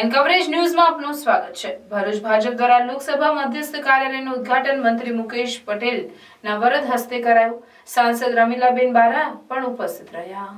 N coverage ન્યૂઝમાં આપનું સ્વાગત છે. ભરૂચ ભાજપ દ્વારા લોકસભા મધ્યસ્થ કાર્યાલયનું ઉદ્ઘાટન મંત્રી મુકેશ પટેલના વરદ હસ્તે કરાયું. સાંસદ રમીલાબેન બારા પણ ઉપસ્થિત રહ્યા.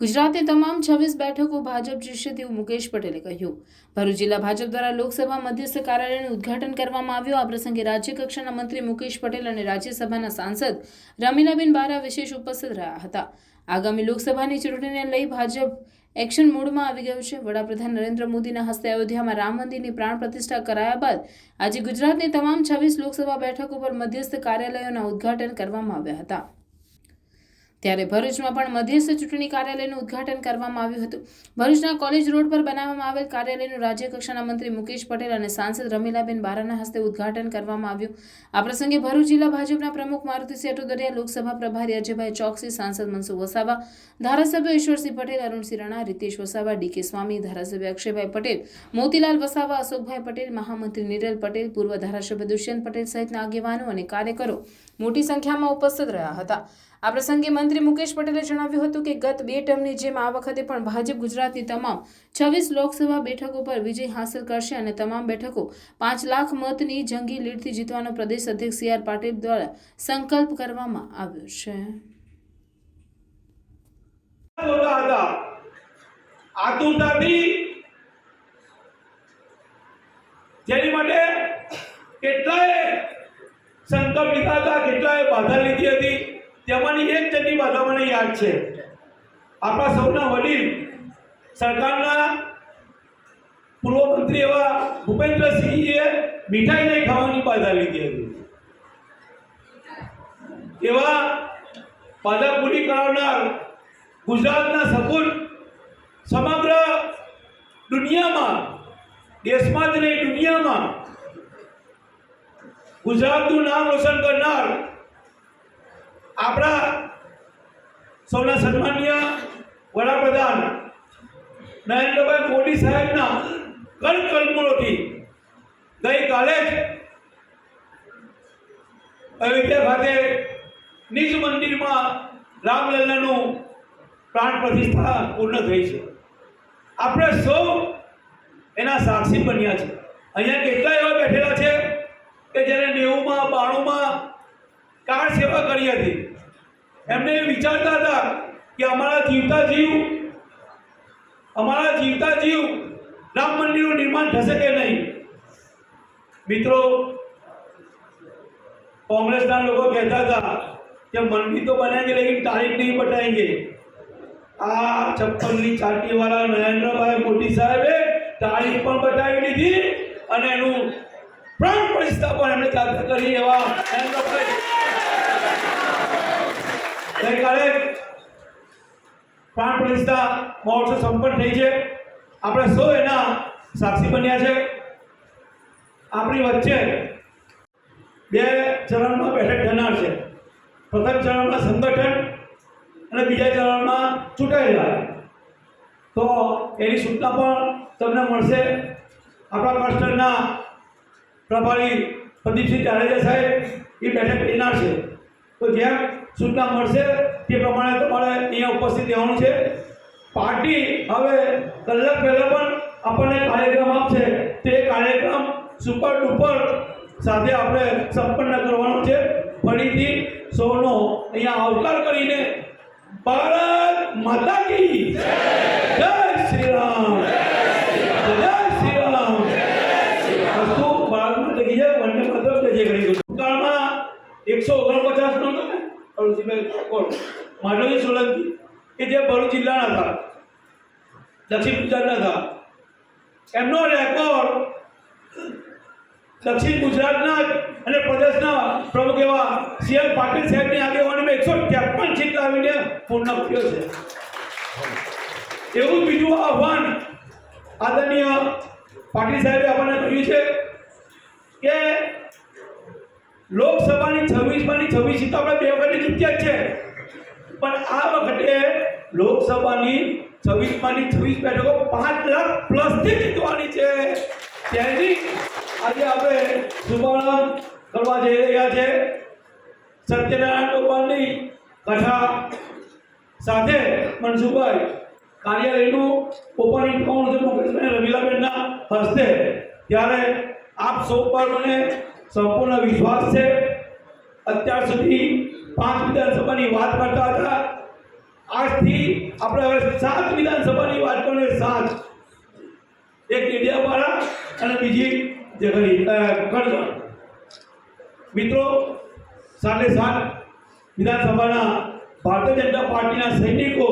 ગુજરાતની તમામ છવ્વીસ બેઠકો ભાજપ જીતશે તેવું મુકેશ પટેલે કહ્યું. ભરૂચ જિલ્લા ભાજપ દ્વારા લોકસભા મધ્યસ્થ કાર્યાલયનું ઉદ્ઘાટન કરવામાં આવ્યું. આ પ્રસંગે રાજ્ય કક્ષાના મંત્રી મુકેશ પટેલ અને રાજ્યસભાના સાંસદ રમીલાબેન બારા વિશેષ ઉપસ્થિત રહ્યા હતા. આગામી લોકસભાની ચૂંટણીને લઈ ભાજપ એક્શન મોડમાં આવી ગયું છે. વડાપ્રધાન નરેન્દ્ર મોદીના હસ્તે અયોધ્યામાં રામ મંદિરની પ્રાણ પ્રતિષ્ઠા કરાયા બાદ આજે ગુજરાતની તમામ છવ્વીસ લોકસભા બેઠકો પર મધ્યસ્થ કાર્યાલયોના ઉદ્ઘાટન કરવામાં આવ્યા હતા. ત્યારે ભરૂચમાં પણ મધ્યસ્થ ચૂંટણી કાર્યાલયનું ઉદ્ઘાટન કરવામાં આવ્યું હતું. ભરૂચના કોલેજ રોડ પર બનાવવામાં આવેલ કાર્યાલયનું રાજ્ય કક્ષાના મંત્રી મુકેશ પટેલ અને સાંસદ રમીલાબેન બારાના હસ્તે ઉદ્ઘાટન કરવામાં આવ્યું. આ પ્રસંગે ભરૂચ જિલ્લા ભાજપના પ્રમુખ મારુતિ સેટોદરિયા લોકસભા પ્રભારી અજયભાઈ ચોકસી, સાંસદ મનસુખ વસાવા, ધારાસભ્ય ઈશ્વરસિંહ પટેલ, અરુણસિંહ રાણા, રીતેશ વસાવા ડીકે સ્વામી, ધારાસભ્ય અક્ષયભાઈ પટેલ, મોતીલાલ વસાવા, અશોકભાઈ પટેલ, મહામંત્રી નિરલ પટેલ, પૂર્વ ધારાસભ્ય દુષ્યંત પટેલ સહિતના આગેવાનો અને કાર્યકરો મોટી સંખ્યામાં ઉપસ્થિત રહ્યા હતા. આ પ્રસંગે મંત્રી મુકેશ પટેલે જણાવ્યું હતું કે ગત બે ટર્મની જેમ આ વખતે પણ ભાજપ ગુજરાતની તમામ છવ્વીસ લોકસભા બેઠકો પર વિજય હાંસલ કરશે અને તમામ બેઠકો પાંચ લાખ મતની જંગી લીડથી જીતવાનો પ્રદેશ અધ્યક્ષ સી આર પાટીલ દ્વારા સંકલ્પ કરવામાં આવ્યો છે. કેટલાય સંકલ્પ લીધા હતા કેટલાએ બાધા લીધી હતી? તેમાંની એક જણની બાધા મને યાદ છે. આપણા સૌના વડીલ સરકારના પૂર્વ મંત્રી એવા ભૂપેન્દ્રસિંહજીએ મીઠાઈ નહીં ખાવાની બાધા લીધી હતી. એવા બાધા પૂરી કરાવનાર ગુજરાતના સપૂત સમગ્ર દુનિયામાં, દેશમાં જ નહીં, દુનિયામાં ગુજરાતનું નામ રોશન કરનાર આપણા સૌના સન્માનીય વડાપ્રધાન નરેન્દ્રભાઈ મોદી સાહેબના કર કલ્પનોથી ગઈકાલે જ અયોધ્યા ખાતે નિજ મંદિરમાં રામલલ્લાનું પ્રાણ પ્રતિષ્ઠા પૂર્ણ થઈ છે. આપણે સૌ એના સાક્ષી બન્યા છે. અહીંયા કેટલા એવા બેઠેલા છે? કે જ્યારે નેવુંમાં, બાણુંમાં કાર સેવા કરી હતી, એમને વિચારતા હતા કે અમારા જીવતા જીવ, અમારા જીવતા જીવ રામ મંદિરનું નિર્માણ થશે કે નહીં? મિત્રો, કોંગ્રેસના લોકો કહેતા હતા કે મંદિર તો બનેંગે લેકિન તારીખ નહીં બતાએંગે આ છપ્પનની ચાટીવાળા નરેન્દ્રભાઈ મોદી સાહેબે તારીખ પણ બતાવી દીધી અને એનું પ્રાણ પ્રતિષ્ઠા પણ એમણે જાતે કરી એવા નરેન્દ્રભાઈ ગઈકાલે પ્રાણ પ્રતિષ્ઠા મહોત્સવ સંપન્ન થઈ છે. આપણે સૌ એના સાક્ષી બન્યા છે. આપણી વચ્ચે બે ચરણમાં બેઠક થનાર છે. પ્રથમ ચરણમાં સંગઠન અને બીજા ચરણમાં ચૂંટાયેલા. તો એની સૂચના પણ તમને મળશે. આપણા ક્લસ્ટરના પ્રભારી પ્રદીપસિંહ જાડેજા સાહેબ એ બેઠક લેનાર છે. તો જ્યાં સૂચના મળશે તે પ્રમાણે તમારે અહીંયા ઉપસ્થિત રહેવાનું છે. પાર્ટી હવે કલાક પહેલાં પણ આપણને કાર્યક્રમ આપશે. તે કાર્યક્રમ સુપર ડુપર સાથે આપણે સંપન્ન કરવાનો છે. ફરીથી સૌનો અહીંયા આવકાર કરીને ભારત માતા કી જય શ્રી રામ જય શ્રી રામ વસ્તુ ભારત માતા કી જય વંદે માતરમ જય જય ગણી ભૂતકાળમાં એકસો ઓગણપચાસ નો હતો ને અરુણસિંહભાઈ ઠાકોર માધવજી સોલંકી, કે જે ભરૂચ જિલ્લાના હતા. દક્ષિણ ગુજરાતના હતા. એમનો રેકોર્ડ દક્ષિણ ગુજરાતના અને પ્રદેશના પ્રમુખ એવા સીએમ પાટીલ સાહેબની આગેવાનીમાં એકસો ત્રેપન સીટ લાવીને પૂર્ણ થયો છે. એવું બીજું આહવાન આદરણીય પાટીલ સાહેબે આપણને કર્યું છે કે લોકસભાની છવ્વીસમાંની છવ્વીસ સીટો આપણે બે વખત જીત્યા છે. પણ આ વખતે લોકસભાની છવ્વીસમાંની છવ્વીસ બેઠકો પાંચ લાખ પ્લસથી જીતવાની છે. તેની આજે આપણે શુભારંભ કરવા જઈ રહ્યા છે. સત્યનારાયણ ભગવાનની કથા સાથે મનસુભાઈ કાર્યાલયનું ઓપનિંગ કોણ છે, મુકેશભાઈ રમીલાબેનના હસ્તે. ત્યારે આપ સૌ પર મને સંપૂર્ણ વિશ્વાસ છે. અત્યાર સુધી પાંચ વિધાનસભાની વાત કરતા હતા. આજથી આપણે હવે સાત વિધાનસભાની વાત કરીએ સાત. એક મીડિયાવાળા અને બીજી જે અ, કરજણ મિત્રો સાથે સાત વિધાનસભાના ભારતીય જનતા પાર્ટીના સૈનિકો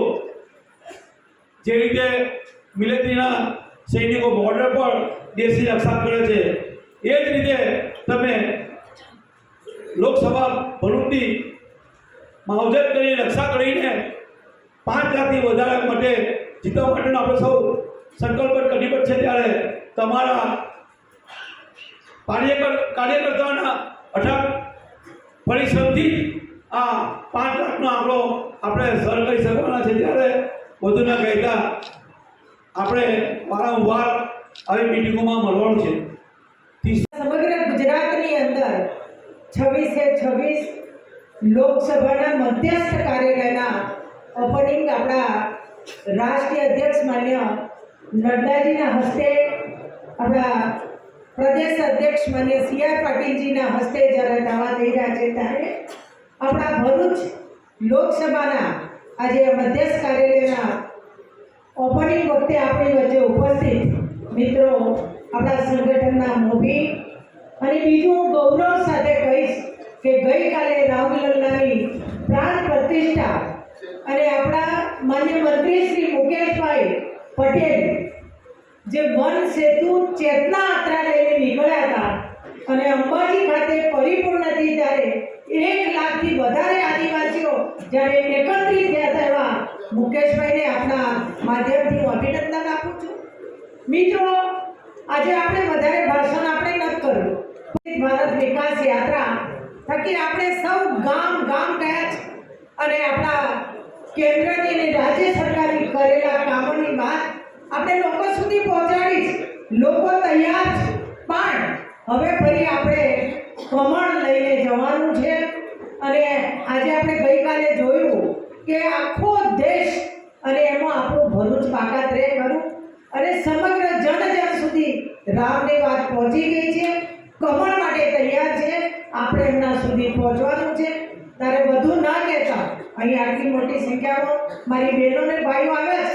જે રીતે મિલિટરીના સૈનિકો બોર્ડર પર દેશની રક્ષા કરે છે એ જ રીતે તમે લોકસભા ભરૂચની માવજત કરીને રક્ષા કરીને પાંચ લાખથી વધારે માટે જીતવા માટેનો આપણે સૌ સંકલ્પ કટિબદ્ધ છે ત્યારે તમારા કાર્યકર, કાર્યકર્તાના અઢાર પરિશ્રમથી આ પાંચ લાખનો આંકડો આપણે સર કરી શકવાના છે ત્યારે વધુ ના કહેતા આપણે વારંવાર આવી મિટિંગોમાં મળવાનું છે. સમગ્ર અંદર છવ્વીસે છવ્વીસ લોકસભાના મધ્યસ્થ કાર્યાલયના ઓપનિંગ આપણા રાષ્ટ્રીય અધ્યક્ષ માન્ય નડ્ડાજીના હસ્તે, આપણા પ્રદેશ અધ્યક્ષ માન્ય સી આર પાટીલજીના હસ્તે જ્યારે દાવા થઈ રહ્યા છે ત્યારે આપણા ભરૂચ લોકસભાના આજે મધ્યસ્થ કાર્યાલયના ઓપનિંગ વખતે આપણી વચ્ચે ઉપસ્થિત મિત્રો આપણા સંગઠનના મોભી અને બીજું હું ગૌરવ સાથે કહીશ કે ગઈકાલે રામલલ્લાની પ્રાણ પ્રતિષ્ઠા અને આપણા માન્ય મંત્રી શ્રી મુકેશભાઈ પટેલ જે વન સેતુ ચેતના યાત્રા લઈને નીકળ્યા હતા અને અંબાજી ખાતે પરિપૂર્ણ થઈ ત્યારે એક લાખથી વધારે આદિવાસીઓ જ્યારે એકત્રિત થયા હતા એવા મુકેશભાઈને આપણા માધ્યમથી હું અભિનંદન આપું છું. મિત્રો, આજે આપણે વધારે ભાષણ આપણે નથી કર્યું. ભારત વિકાસ યાત્રા થકી આપણે સૌ ગામ ગામ ગયા છે. અને આપણા કેન્દ્રની અને રાજ્ય સરકારે કરેલા કામોની વાત આપણે લોકો સુધી પહોંચાડી લોકો તૈયાર છે. પણ હવે ફરી આપણે કમળ લઈને જવાનું છે. અને આજે આપણે ગઈકાલે જોયું કે આખો દેશ અને એમાં આપણું ભરૂચ બાકાત રહે ખરું. અને સમગ્ર જન જન સુધી રામની વાત પહોંચી ગઈ છે. કમળ માટે તૈયાર છે. આપણે એમના સુધી પહોંચવાનું છે. ત્યારે વધુ ના કહેતા, અહીં આટલી મોટી સંખ્યામાં મારી બહેનો અને ભાઈઓ આવે છે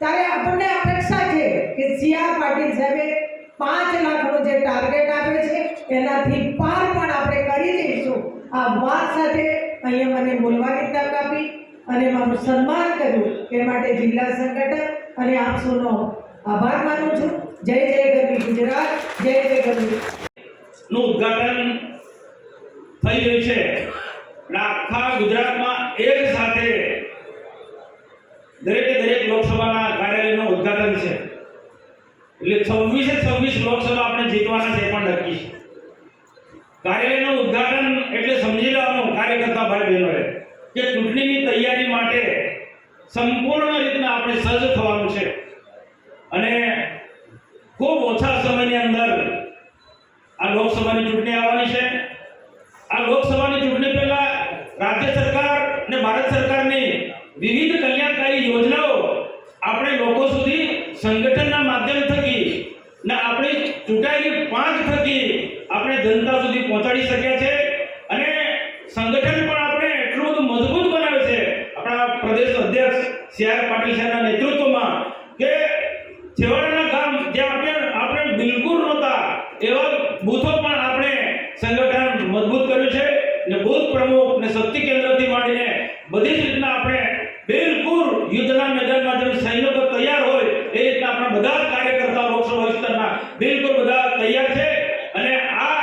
ત્યારે આપણને અપેક્ષા છે કે સીઆર પાટીલ સાહેબે પાંચ લાખનો જે ટાર્ગેટ આપે છે, એનાથી પાર પણ આપણે કરી દઈશું આ વાત સાથે અહીંયા મને બોલવાની તક આપી અને મારું સન્માન કર્યું એ માટે જિલ્લા સંગઠન અને આપ આભાર માનું છું. જય જય ગરવી ગુજરાત, જય જય ગરવી નું ઉદ્ઘાટન થઈ રહ્યું છે. આખા ગુજરાતમાં એક સાથે દરેકે દરેક લોકસભાના કાર્યાલયનું ઉદ્ઘાટન છે. એટલે છવ્વીસે છવ્વીસ લોકસભા આપણે જીતવાના છે પણ નક્કી છે. કાર્યાલયનું ઉદ્ઘાટન એટલે સમજી લેવાનું, કાર્યકર્તા ભાઈ બહેનોએ કે ચૂંટણીની તૈયારી માટે સંપૂર્ણ રીતના આપણે સજ્જ થવાનું છે. અને ખૂબ ઓછા સમયની અંદર આ લોકસભાની ચૂંટણી આવવાની છે. આ લોકસભાની ચૂંટણી પહેલા રાજ્ય સરકાર અને ભારત સરકારની વિવિધ કલ્યાણકારી યોજનાઓ આપણે લોકો સુધી સંગઠનના માધ્યમ થકી ને આપણી ચૂંટાયેલી પાંચ થકી આપણે જનતા સુધી પહોંચાડી શક્યા છે. અને સંગઠન પણ આપણે એટલું બધું મજબૂત બનાવ્યું છે. આપણા પ્રદેશ અધ્યક્ષ સી આર પાટીલ સાહેબના નેતૃત્વમાં કે છેવાડાના ગામ જે આપણે આપણે બિલકુલ નહોતા એવા બૂથો પણ આપણે સંગઠન મજબૂત કર્યું છે ને બૂથ પ્રમુખ ને શક્તિ કેન્દ્રથી માંડીને બધી જ રીતના આપણે બિલકુલ યુદ્ધના મેદાનમાં જેમ સૈનિકો તૈયાર હોય એ રીતના આપણા બધા જ કાર્યકર્તાઓ લોકસભા વિસ્તારના બિલકુલ બધા તૈયાર છે અને આ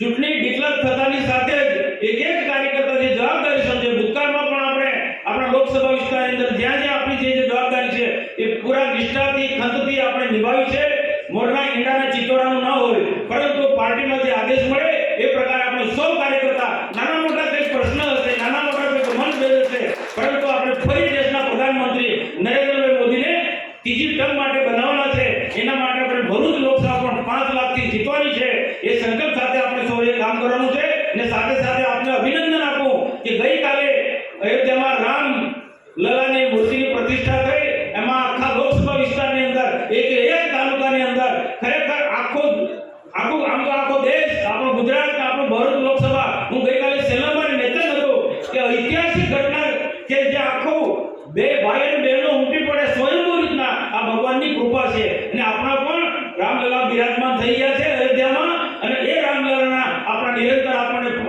ચૂંટણી ડિક્લેર થતાની સાથે જ એક એક કાર્યકર્તા જે જવાબદારી સમજે ભૂતકાળમાં પણ આપણે આપણા લોકસભા વિસ્તારની અંદર જ્યાં જ્યાં આપણી જે જવાબદારી છે, એ પૂરા નિષ્ઠાથી, ખંતથી આપણે નિભાવી છે. મોરના ઈંડાના ચિતોરાનું ન હોય, પરંતુ પાર્ટીમાં આદેશ મળે, એ પ્રકારે આપણે સૌ કાર્યકર્તા, નાના મોટા કંઈક પ્રશ્ન હશે, નાના મોટા કંઈક મનભેદ હશે, પરંતુ આપણે ફરી દેશના પ્રધાનમંત્રી નરેન્દ્રભાઈ મોદીને ત્રીજી ટર્મ માટે બનાવવાના છે. એના માટે આપણે ભરૂચ લોકસભા પણ પાંચ લાખથી જીતવાની છે. એ સંકલ્પ સાથે આપણે સૌએ કામ કરવાનું છે અને સાથે સાથે અભિનંદન આપું કે ગઈકાલે અયોધ્યામાં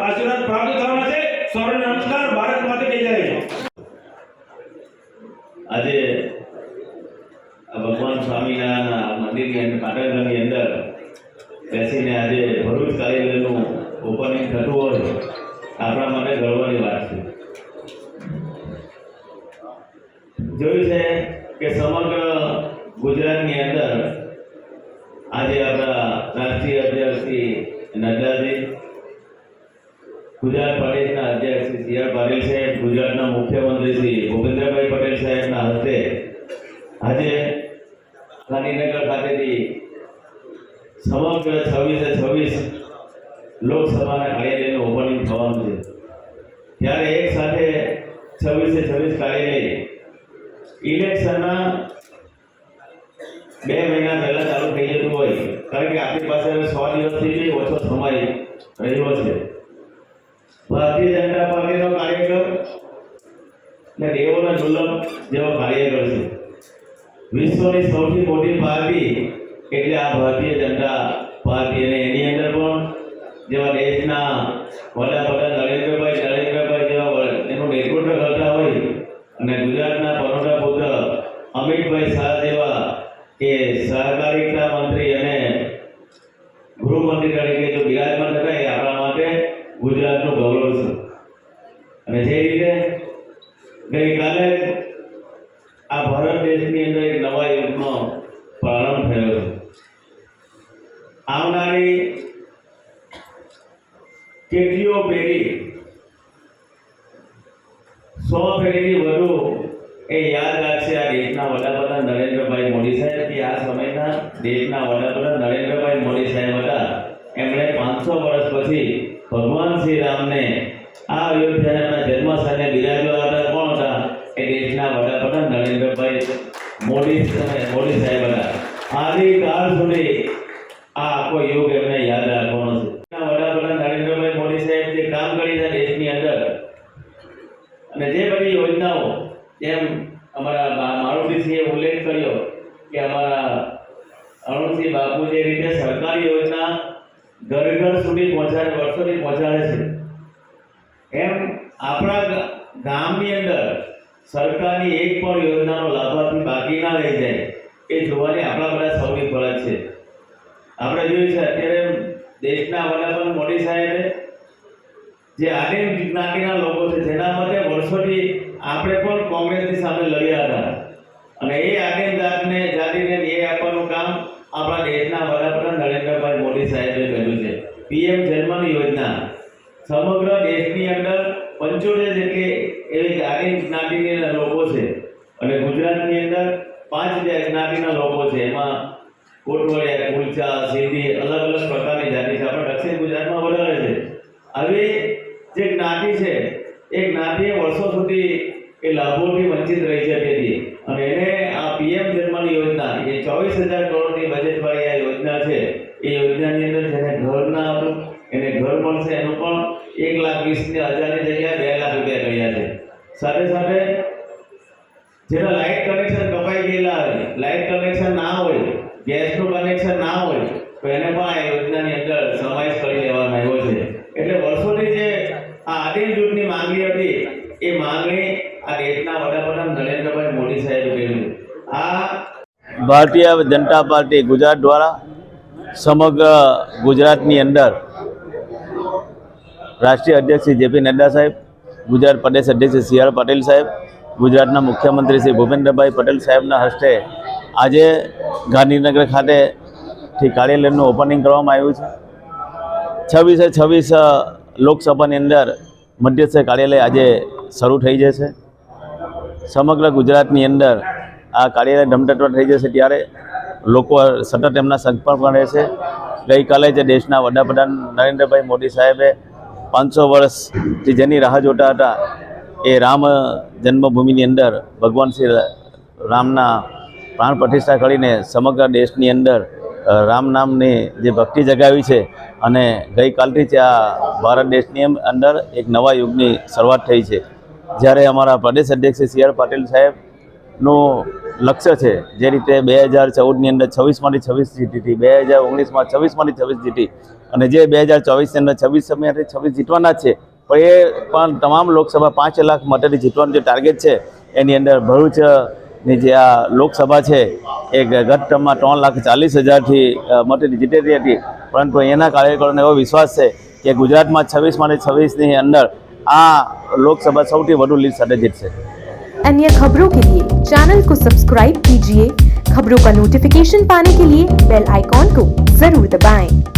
આશીર્વાદ પ્રાપ્ત થવાના છે. સૌને નમસ્કાર. ભારત માટે કી જય. ગુજરાત પ્રદેશના અધ્યક્ષ શ્રી સી પાટીલ સાહેબ, ગુજરાતના મુખ્યમંત્રી શ્રી ભૂપેન્દ્રભાઈ પટેલ સાહેબના હસ્તે આજે ગાંધીનગર ખાતેથી સમગ્ર છવ્વીસે છવ્વીસ લોકસભાના કાર્યાલયનું ઓપનિંગ થવાનું છે. ત્યારે એક સાથે છવ્વીસે છવ્વીસ કાર્યાલય ઇલેક્શનના બે મહિના પહેલા ચાલુ થઈ જતું હોય, કારણ કે આપણી પાસે સો દિવસથી ઓછો સમય રહ્યો છે. ભારતીય જનતા પાર્ટીનો કાર્યકર ને દેવોના દુર્લભ જેવો કાર્યકર છે. વિશ્વની સૌથી મોટી પાર્ટી એટલે આ ભારતીય જનતા પાર્ટી અને એની અંદર પણ જેવા દેશના વડાપ્રધાન નરેન્દ્રભાઈ નરેન્દ્રભાઈ જેવા એનું નેતૃત્વ કરતા હોય અને ગુજરાતના પરોઢા પુત્ર અમિતભાઈ શાહ જેવા કે સહકારિતા મંત્રી અને ગૃહમંત્રી તરીકે જો બિરાજમાન માટે ગુજરાતનું ગૌરવ છે. અને જે રીતે ગઈકાલે આ ભારત દેશની અંદર એક નવા યુગનો પ્રારંભ થયો છે આવનારી કેટલીઓ પેઢી સો પેઢીથી વધુ એ યાદ રાખશે આ દેશના વડાપ્રધાન નરેન્દ્રભાઈ મોદી સાહેબ કે આ સમયના દેશના વડાપ્રધાન નરેન્દ્રભાઈ મોદી સાહેબ હતા એમણે પાંચસો વર્ષ પછી ભગવાન શ્રી રામને આ અયોધ્યાના જન્મસ્થાને બિરાજવા હતા. કોણ હતા? એ દેશના વડાપ્રધાન નરેન્દ્રભાઈ મોદી મોદી સાહેબ હતા. આદિકાળ સુધી આ આખો યોગ એમને યાદ રાખવાનો છે વડાપ્રધાન નરેન્દ્રભાઈ મોદી સાહેબ જે કામ કરી છે દેશની અંદર અને જે બધી યોજનાઓ જેમ અમારા મા- મારુતિસિંહે ઉલ્લેખ કર્યો કે અમારા અરુણસિંહ બાપુ જે રીતે સરકારી યોજના ઘર ઘર સુધી પહોંચાડે વર્ષોથી પહોંચાડે છે એમ આપણા ગ- ગામની અંદર સરકારની એક પણ યોજનાનો લાભાર્થી બાકી ના રહી જાય, એ જોવાની આપણા બધા સૌની ફરજ છે. આપણે જોયું છે, અત્યારે દેશના વડાપ્રધાન મોદી સાહેબે જે આદિમ જ્ઞાતિના લોકો છે, જેના માટે વર્ષોથી આપણે પણ કોંગ્રેસની સામે લડ્યા હતા. અને એ આદિમ જાતને જાતિને ન્યાય આપવાનું કામ આપણા દેશના વડાપ્રધાન નરેન્દ્રભાઈ મોદી સાહેબે કર્યું છે. પીએમ જન્મની યોજના. સમગ્ર દેશની અંદર પંચોતેર જેટલી એવી જાતિ જ્ઞાતિના લોકો છે. અને ગુજરાતની અંદર પાંચ હજાર જ્ઞાતિના લોકો છે. એમાં કોટવડિયા કુલચા, સિંધી અલગ અલગ પ્રકારની જાતિ છે. આપણે દક્ષિણ ગુજરાતમાં વધારે છે. આવી જે જ્ઞાતિ છે, એ જ્ઞાતિ વર્ષો સુધી એ લાભોથી વંચિત રહી છે. તેથી અને એને આ પીએમ જન્મની યોજના, એ ચોવીસ હજાર કરોડની બજેટવાળી આ યોજના છે. એ યોજનાની અંદર જેને ઘર ના હતું એક લાખ વીસની હજારની જગ્યાએ બે લાખ રૂપિયા કર્યા છે. સાથે સાથે જેના લાઇટ કનેક્શન કપાઈ ગયેલા હોય લાઇટ કનેક્શન ના હોય, ગેસનું કનેક્શન ના હોય, તો એને પણ આ યોજનાની અંદર સમાવેશ કરી લેવામાં આવ્યો છે. એટલે વર્ષોથી જે આ આદિલ જૂથની માંગણી હતી, એ માંગણી આ દેશના વડાપ્રધાન નરેન્દ્રભાઈ મોદી સાહેબે કર્યું આ ભારતીય જનતા પાર્ટી ગુજરાત દ્વારા સમગ્ર ગુજરાતની અંદર રાષ્ટ્રીય અધ્યક્ષ શ્રી જેપી નડ્ડા સાહેબ, ગુજરાત પ્રદેશ અધ્યક્ષ શ્રી સી પાટીલ સાહેબ, ગુજરાતના મુખ્યમંત્રી શ્રી ભૂપેન્દ્રભાઈ પટેલ સાહેબના હસ્તે આજે ગાંધીનગર ખાતેથી કાર્યાલયનું ઓપનિંગ કરવામાં આવ્યું છે. છવ્વીસે છવ્વીસ લોકસભાની અંદર મધ્યસ્થ કાર્યાલય આજે શરૂ થઈ જશે. સમગ્ર ગુજરાતની અંદર આ કાર્યાલય ધમધટવા થઈ જશે ત્યારે લોકો સતત એમના સંપર્કમાં રહેશે. ગઈકાલે જે દેશના વડાપ્રધાન નરેન્દ્રભાઈ મોદી સાહેબે પાંચસો વર્ષથી જેની રાહ જોતા હતા, એ રામ જન્મભૂમિની અંદર ભગવાન શ્રી રામના પ્રાણ પ્રતિષ્ઠા કરીને સમગ્ર દેશની અંદર રામ નામની જે ભક્તિ જગાવી છે અને ગઈકાલથી જ આ ભારત દેશની અંદર એક નવા યુગની શરૂઆત થઈ છે. જ્યારે અમારા પ્રદેશ અધ્યક્ષ સી આર પાટીલ સાહેબનું લક્ષ્ય છે, જે રીતે બે હજાર ચૌદની અંદર છવ્વીસમાંથી છવ્વીસ જીતી બે હજાર ઓગણીસમાં છવ્વીસમાંથી છવ્વીસ જીતી અને જે બે હજાર ચોવીસની અંદર છવ્વીસ સમયથી છવ્વીસ જીતવાના જ છે પણ એ પણ તમામ લોકસભા પાંચ લાખ મતેથી જીતવાનું જે ટાર્ગેટ છે એની અંદર ભરૂચની જે આ લોકસભા છે એ ગત ટર્મમાં ત્રણ લાખ ચાલીસ હજારથી મતેથી જીતેલી હતી પરંતુ એના કાર્યકરોને એવો વિશ્વાસ છે કે ગુજરાતમાં છવ્વીસમાંથી છવ્વીસની અંદર આ લોકસભા સૌથી વધુ લીડ સાથે જીતશે अन्य खबरों के लिए चैनल को सब्सक्राइब कीजिए खबरों का नोटिफिकेशन पाने के लिए बेल आइकॉन को जरूर दबाएं।